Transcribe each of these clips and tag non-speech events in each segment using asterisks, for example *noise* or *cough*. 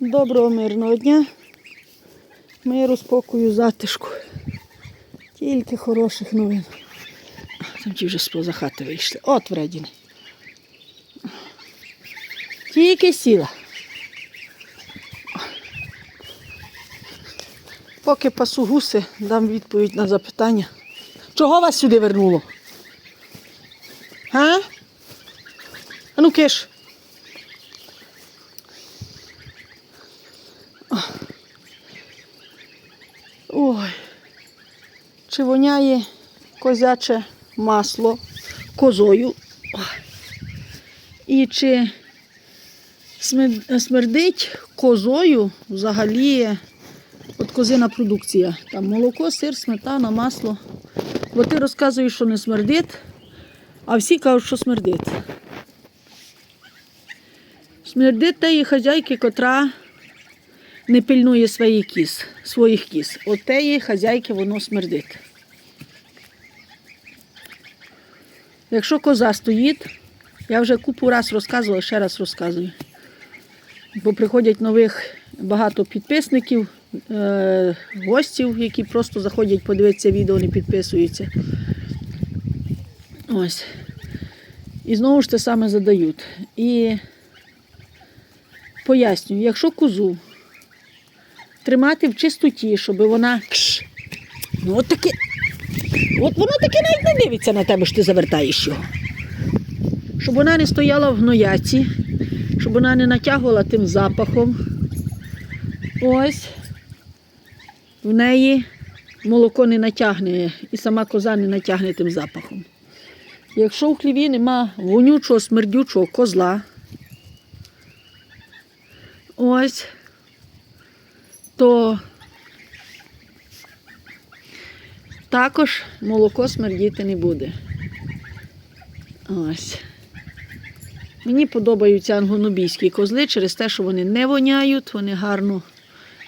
Доброго мирного дня. Миру, спокою, затишку. Тільки хороших новин. Там ті вже споза хати вийшли. От вредіни. Тільки сіла. Поки пасу гуси, дам відповідь на запитання. Чого вас сюди вернуло? Га? А ну киш. Ой, чи воняє козяче масло козою? І чи смердить козою взагалі от козина продукція? Там молоко, сир, сметана, масло. Бо ти розказуєш, що не смердить, а всі кажуть, що смердить. Смердить тієї хазяйки, котра не пильнує своїх кіз, своїх кіз. От тієї хазяйки воно смердить. Якщо коза стоїть, я вже купу раз розказувала, ще раз розказую. Бо приходять нових багато підписників, е, гостів, які просто заходять подивитися відео, не підписуються. Ось. І знову ж те саме задають. І пояснюю, якщо козу тримати в чистоті, щоб вона. Кш, ну от таке. От воно таке навіть не дивиться на тебе, що ти завертаєш його. Щоб вона не стояла в гнояці, щоб вона не натягувала тим запахом. Ось в неї молоко не натягне і сама коза не натягне тим запахом. Якщо в хліві нема вонючого, смердючого козла, ось, то також молоко смердіти не буде. Ось. Мені подобаються ангонобійські козли через те, що вони не воняють, вони гарно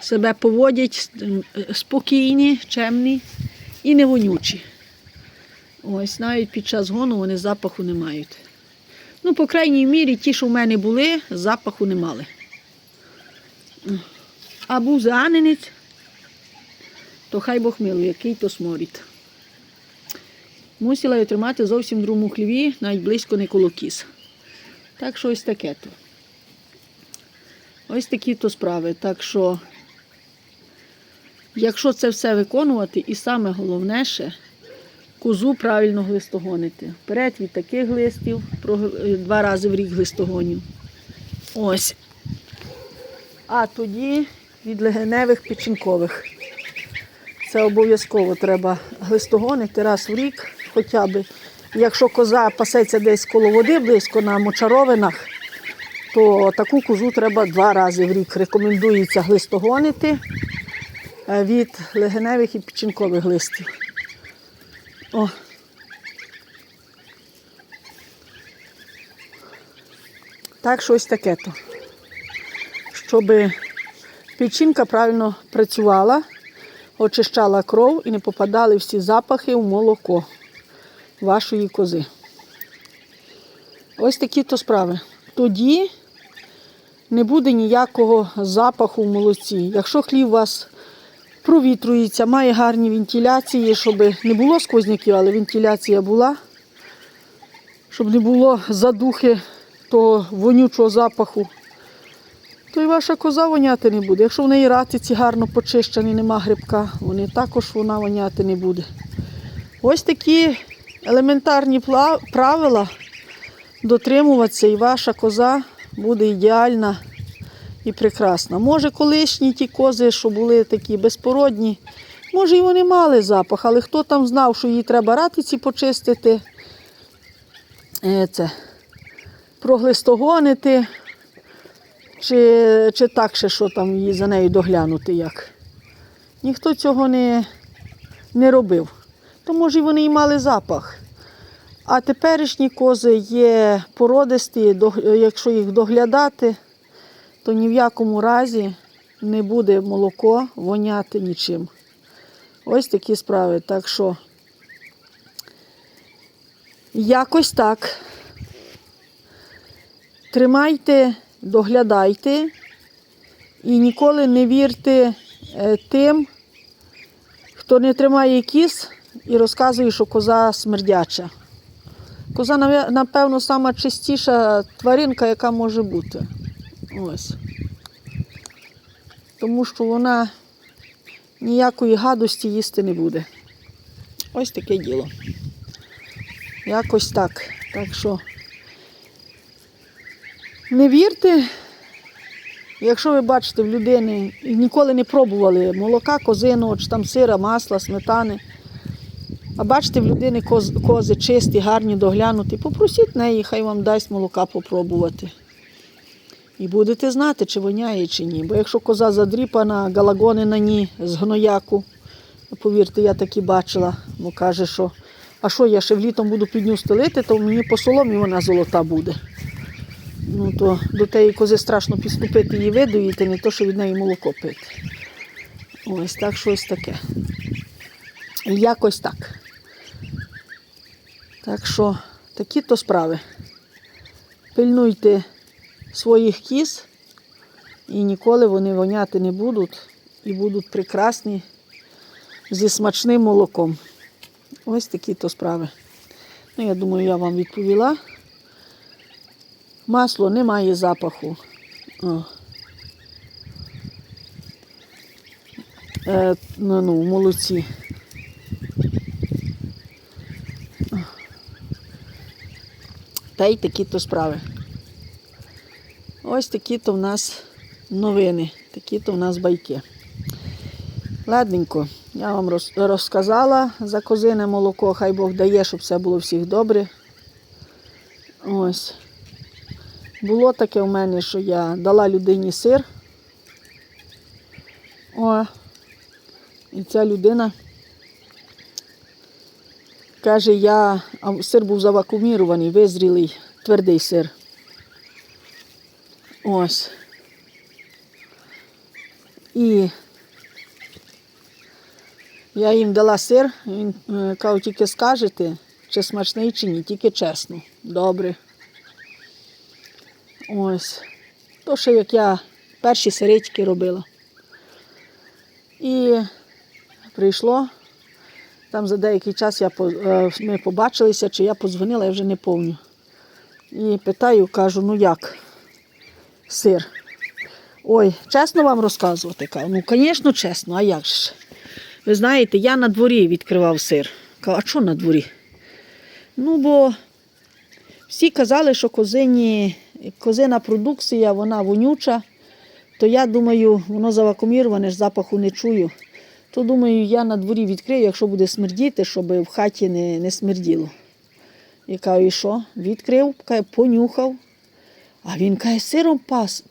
себе поводять, е, спокійні, чемні і не вонючі. Ось, навіть під час гону вони запаху не мають. Ну, по крайній мірі, ті, що в мене були, запаху не мали. А був зааненець, то хай Бог милує, який то сморід. Мусила я тримати зовсім другому хліві, навіть близько не коло кіз. Так що ось таке то. Ось такі то справи. Так що, якщо це все виконувати, і саме головніше, козу правильно глистогонити. Вперед від таких глистів, е, два рази в рік глистогоню. Ось. А тоді від легеневих печінкових. Це обов'язково треба глистогонити раз в рік, хоча б. Якщо коза пасеться десь коло води, близько на мочаровинах, то таку козу треба два рази в рік. Рекомендується глистогонити е, від легеневих і печінкових глистів. О. Так що ось таке то. Щоб печінка правильно працювала, очищала кров і не попадали всі запахи в молоко вашої кози. Ось такі то справи. Тоді не буде ніякого запаху в молоці. Якщо хлів у вас провітрується, має гарні вентиляції, щоб не було сквозняків, але вентиляція була, щоб не було задухи того вонючого запаху, то і ваша коза воняти не буде. Якщо в неї ратиці гарно почищені, нема грибка, вони також вона воняти не буде. Ось такі елементарні правила дотримуватися, і ваша коза буде ідеальна і прекрасна. Може, колишні ті кози, що були такі безпородні, може, і вони мали запах, але хто там знав, що їй треба ратиці почистити, е, це, проглистогонити, чи, чи так ще що там за нею доглянути як. Ніхто цього не, не робив. То може вони і мали запах. А теперішні кози є породисті, якщо їх доглядати, то ні в якому разі не буде молоко воняти нічим. Ось такі справи. Так що якось так. Тримайте, доглядайте І ніколи не вірте е, тим, хто не тримає кіз і розказує, що коза смердяча. Коза, напевно, сама чистіша тваринка, яка може бути. Ось. Тому що вона ніякої гадості їсти не буде. Ось таке діло. Якось так. Так що не вірте, якщо ви бачите в людини і ніколи не пробували молока, козиного, чи там сира, масла, сметани. А бачите, в людини коз, кози чисті, гарні, доглянуті, попросіть неї, хай вам дасть молока попробувати. І будете знати, чи воняє, чи ні. Бо якщо коза задріпана, галагони на ній з гнояку, повірте, я такі бачила, бо каже, що а що я ще влітом буду під ню стелити, то мені по соломі вона золота буде. Ну то до тієї кози страшно підступити її видоїти, не то, що від неї молоко пити. Ось так щось таке. Якось так. Так що такі то справи. Пильнуйте своїх кіз, і ніколи вони воняти не будуть і будуть прекрасні зі смачним молоком. Ось такі то справи. Ну, я думаю, я вам відповіла. Масло не має запаху. Е, ну, ну. О. Та й такі то справи. Ось такі то в нас новини, такі то в нас байки. Ладненько, я вам роз- розказала за козине молоко, хай Бог дає, щоб все було всіх добре. Ось. Було таке в мене, що я дала людині сир. О, і ця людина каже, я, а сир був завакумірований, визрілий, твердий сир. Ось. І я їм дала сир, він е, каже, тільки скажете, чи смачний, чи ні, тільки чесно. Добре. Ось. То ще як я перші сирички робила. І прийшло. Там за деякий час я, е, ми побачилися, чи я подзвонила, я вже не пам'ятаю. І питаю, кажу, ну як? Сир. Ой, чесно вам розказувати? Кажу, ну, звісно, чесно, а як ж? Ви знаєте, я на дворі відкривав сир. Кажу, а що на дворі? Ну, бо всі казали, що козині, козина продукція, вона вонюча, то я думаю, воно завакуміроване, ж запаху не чую. То думаю, я на дворі відкрию, якщо буде смердіти, щоб в хаті не, не смерділо. Я кажу, і що? Відкрив, каже, понюхав. А він каже, сиром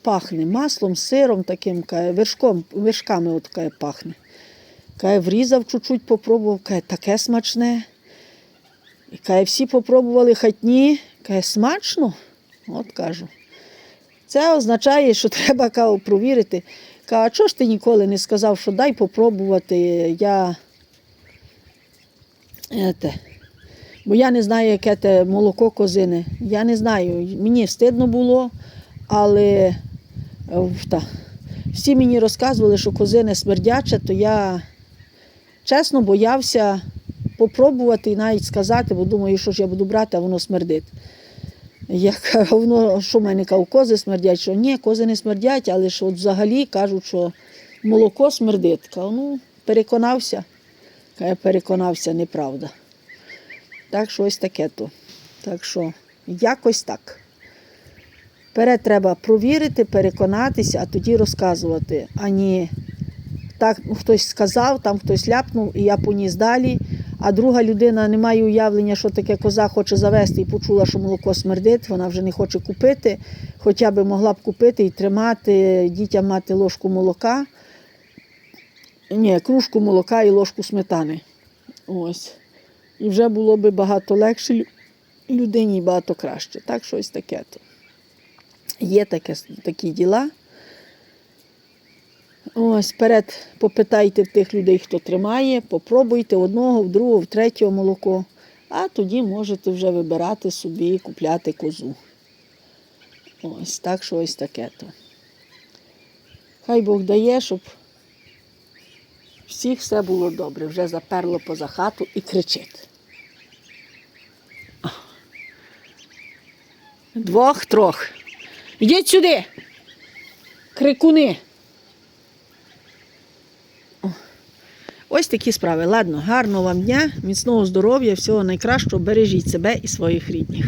пахне, маслом, сиром таким, каже, вершком, вершками от, каже, пахне. Каже, врізав чуть-чуть, попробував, каже, таке смачне. І каже, всі попробували хатні, каже, смачно. От кажу. Це означає, що *laughs* треба каже, провірити. Каже, а чого ж ти ніколи не сказав, що дай попробувати. Я. Ете. Бо я не знаю, яке те молоко козине. Я не знаю. Мені стидно було, але та, всі мені розказували, що козине смердяче, то я чесно боявся попробувати і навіть сказати, бо думаю, що ж я буду брати, а воно смердить. Я кажу, воно, що в мене кажу, кози смердять, що ні, кози не смердять, але ж от взагалі кажуть, що молоко смердить. Кажу, ну, переконався. Каже, переконався, неправда. Так що ось таке то. Так що якось так. Перед треба провірити, переконатися, а тоді розказувати. А не так ну, хтось сказав, там хтось ляпнув, і я поніс далі. А друга людина не має уявлення, що таке коза хоче завести і почула, що молоко смердить, вона вже не хоче купити, хоча б могла б купити і тримати, дітям мати ложку молока. Ні, кружку молока і ложку сметани. Ось. І вже було би багато легше людині і багато краще. Так, щось таке. Є таке, такі діла. Ось, перед попитайте в тих людей, хто тримає, попробуйте одного, в другого, в третього молоко, а тоді можете вже вибирати собі і купляти козу. Ось так, що ось таке то. Хай Бог дає, щоб всіх все було добре. Вже заперло поза хату і кричить. Двох-трох. Йдіть сюди. Крикуни. Ось такі справи. Ладно, гарного вам дня, міцного здоров'я, всього найкращого. Бережіть себе і своїх рідних.